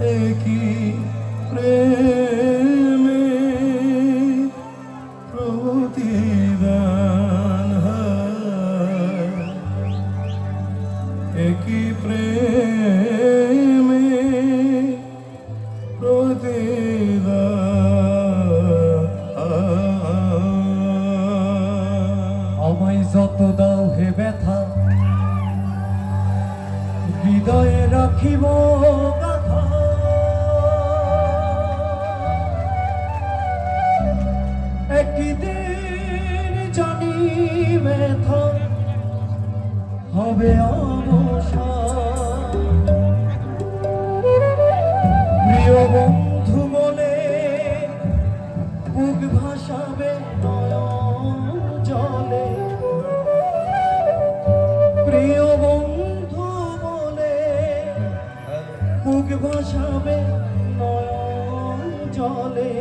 একই প্রেমে প্রতিদান একই প্রেমে আমায় যত দাও হে ব্যথা হৃদয়ে রাখিব একদিন জানি ব্যথা হবে প্রিয় বন্ধু বলে, বুক ভাসাবে জলে। প্রিয় বন্ধু বলে, বুক ভাসাবে জলে।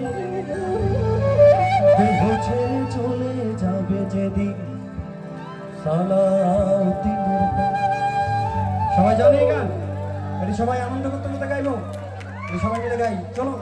যেদিন সালাউদ্দিনের সবাই জানে এই গান? এটি সবাই আনন্দ করতে করতে গাইব? সবাই মিলে গাই। চলো।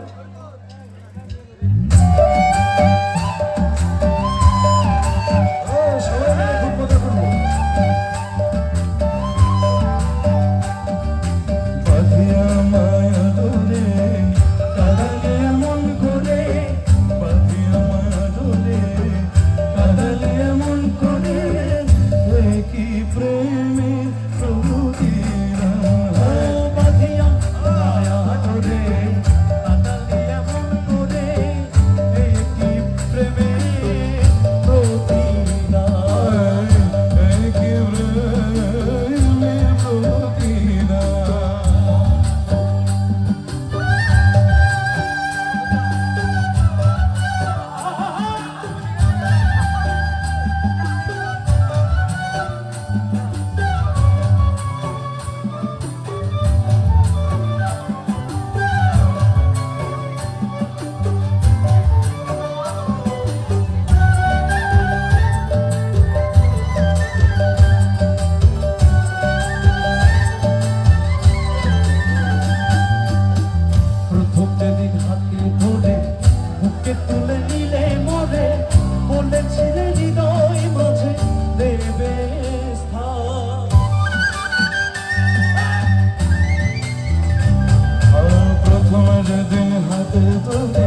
প্রথম যেদিন হাতে তোলে।